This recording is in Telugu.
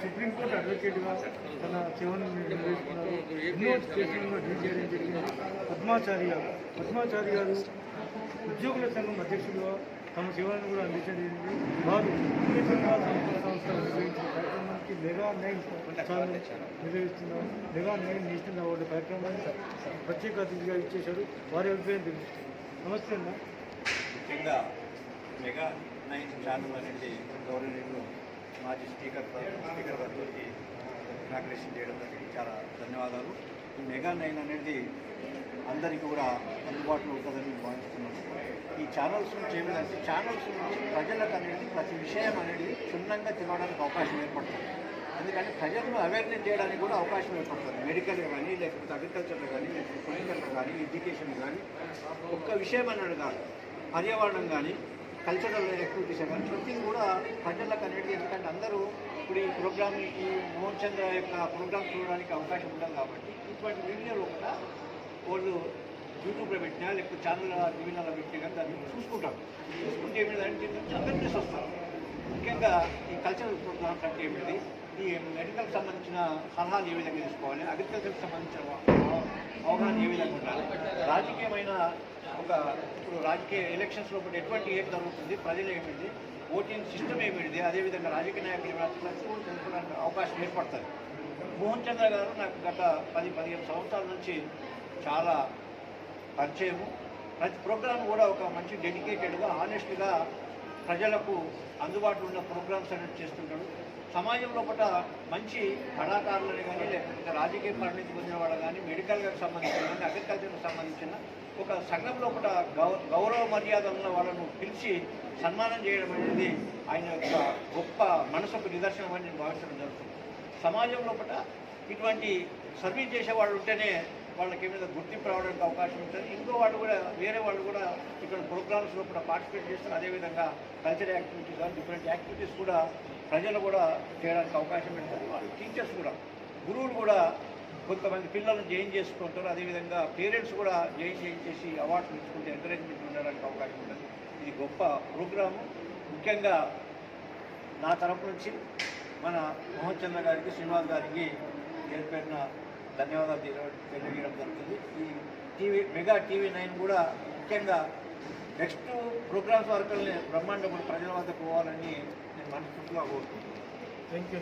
సుప్రీంకోర్టు అడ్వకేట్గా తన సేవను నిర్వహిస్తున్నారు. ఎన్నో కేసులలో డీల్ చేయడం జరిగింది పద్మాచారి గారు పద్మాచారి గారు ఉద్యోగుల సంఘం అధ్యక్షులుగా తమ సేవలను కూడా అందించడం జరిగింది. వారు వివేచన సంస్థ సంస్థ నిర్వహించిన కార్యక్రమానికి మెగా నైన్ నిర్వహిస్తున్నారు. మెగా నైన్ నేషనల్ అవార్డు కార్యక్రమాన్ని ప్రత్యేక అతిథిగా ఇచ్చేశారు. వారి అభిప్రాయం తెలుస్తుంది నమస్తే అన్న. ముఖ్యంగా మెగా నైన్ ఛానల్ అనేది గౌరవనీయులు మాజీ స్పీకర్ స్పీకర్ గారికి ఇనాగ్రేషన్ చేయడం జరిగింది. చాలా ధన్యవాదాలు. ఈ మెగా నైన్ అనేది అందరికీ కూడా అందుబాటులో ఉంటుందని భావిస్తున్నాను. భావిస్తున్నాము ఈ ఛానల్స్ నుంచి ఏమిటంటే ఛానల్స్ నుంచి ప్రజలకు అనేది ప్రతి విషయం అనేది క్షుణ్ణంగా తినడానికి అవకాశం ఏర్పడుతుంది. ఎందుకంటే ప్రజలను అవేర్నెస్ చేయడానికి కూడా అవకాశం ఏర్పడుతుంది. మెడికల్ కానీ లేకపోతే అగ్రికల్చర్లో కానీ లేకపోతే పొలిటికల్లో కానీ ఎడ్యుకేషన్ కానీ ఒక్క విషయం అన్నాడు కాదు. పర్యావరణం కానీ కల్చరల్ యాక్టివిటీస్ కానీ ప్రతిదీ కూడా ప్రజల అందరూ ఇప్పుడు ఈ ప్రోగ్రామ్ ఈ మోహన్ చంద్ర యొక్క ప్రోగ్రామ్ చూడడానికి అవకాశం ఉండదు కాబట్టి ఇటువంటి వీడియోలు కూడా వాళ్ళు యూట్యూబ్లో పెట్టినా లేకపోతే ఛానల్ టీవీలలో పెట్టినా కానీ దాన్ని చూసుకుంటారు. చూసుకుంటే ఏమిటంటే దీని అవేర్నెస్ వస్తారు. ముఖ్యంగా ఈ కల్చరల్ ప్రోగ్రామ్స్ అంటే ఏమిటి? ఈ మెడికల్కి సంబంధించిన సలహాలు ఏ విధంగా తీసుకోవాలి? అగ్రికల్చర్కి సంబంధించిన అవగాహన ఏ విధంగా ఉండాలి? రాజకీయమైన ఒక ఇప్పుడు రాజకీయ ఎలక్షన్స్ లోపల ఎటువంటి ఏం జరుగుతుంది? ప్రజలు ఏమిటి? ఓటింగ్ సిస్టమ్ ఏమిటి అదేవిధంగా రాజకీయ నాయకులు ఏమైనా తెలుసుకోవడానికి అవకాశం ఏర్పడుతుంది. మోహన్ చంద్ర గారు నాకు గత పది పదిహేను సంవత్సరాల నుంచి చాలా పరిచయము. ప్రతి ప్రోగ్రామ్ కూడా ఒక మంచి డెడికేటెడ్గా ఆనెస్ట్గా ప్రజలకు అందుబాటులో ఉన్న ప్రోగ్రామ్స్ అనేది చేస్తుంటాడు. సమాజం లోపల మంచి కళాకారులని కానీ లేకపోతే రాజకీయ పరిణితి పొందిన వాళ్ళు కానీ మెడికల్కి సంబంధించిన కానీ అగ్రికల్చర్కి సంబంధించిన ఒక సంఘంలో లోపల గౌరవ మర్యాద ఉన్న వాళ్ళను పిలిచి సన్మానం చేయడం అనేది ఆయన యొక్క గొప్ప మనసుకు నిదర్శనం అని నేను భావించడం జరుగుతుంది. సమాజంలో పట ఇటువంటి సర్వీస్ చేసే వాళ్ళు ఉంటేనే వాళ్ళకి ఏమైనా గుర్తింపు రావడానికి అవకాశం ఉంటుంది. ఇంకో వాళ్ళు కూడా వేరే వాళ్ళు కూడా ఇక్కడ ప్రోగ్రామ్స్ లోపల పార్టిసిపేట్ చేస్తారు. అదేవిధంగా కల్చర్ యాక్టివిటీస్ కానీ డిఫరెంట్ యాక్టివిటీస్ కూడా ప్రజలు కూడా చేయడానికి అవకాశం ఉంటుంది. వాళ్ళు టీచర్స్ కూడా. గురువులు కూడా కొంతమంది పిల్లలను జాయిన్ చేసుకుంటారు. అదేవిధంగా పేరెంట్స్ కూడా జాయిన్ చేయించేసి అవార్డులు ఇచ్చుకుంటే ఎంకరేజ్మెంట్ ఉండడానికి అవకాశం ఉంటుంది. ఇది గొప్ప ప్రోగ్రాము. ముఖ్యంగా నా తరపు నుంచి మన మోహన్ చంద్ర గారికి శ్రీనివాస్ గారికి ఏర్పడిన ధన్యవాదాలు తెలియజేయడం జరుగుతుంది. ఈ టీవీ మెగా టీవీ నైన్ కూడా ముఖ్యంగా నెక్స్ట్ ప్రోగ్రామ్స్ వరకు బ్రహ్మాండ ప్రజల వద్దకు పోవాలని నేను మనస్ఫూర్తిగా కోరుకుంటున్నాను. Thank you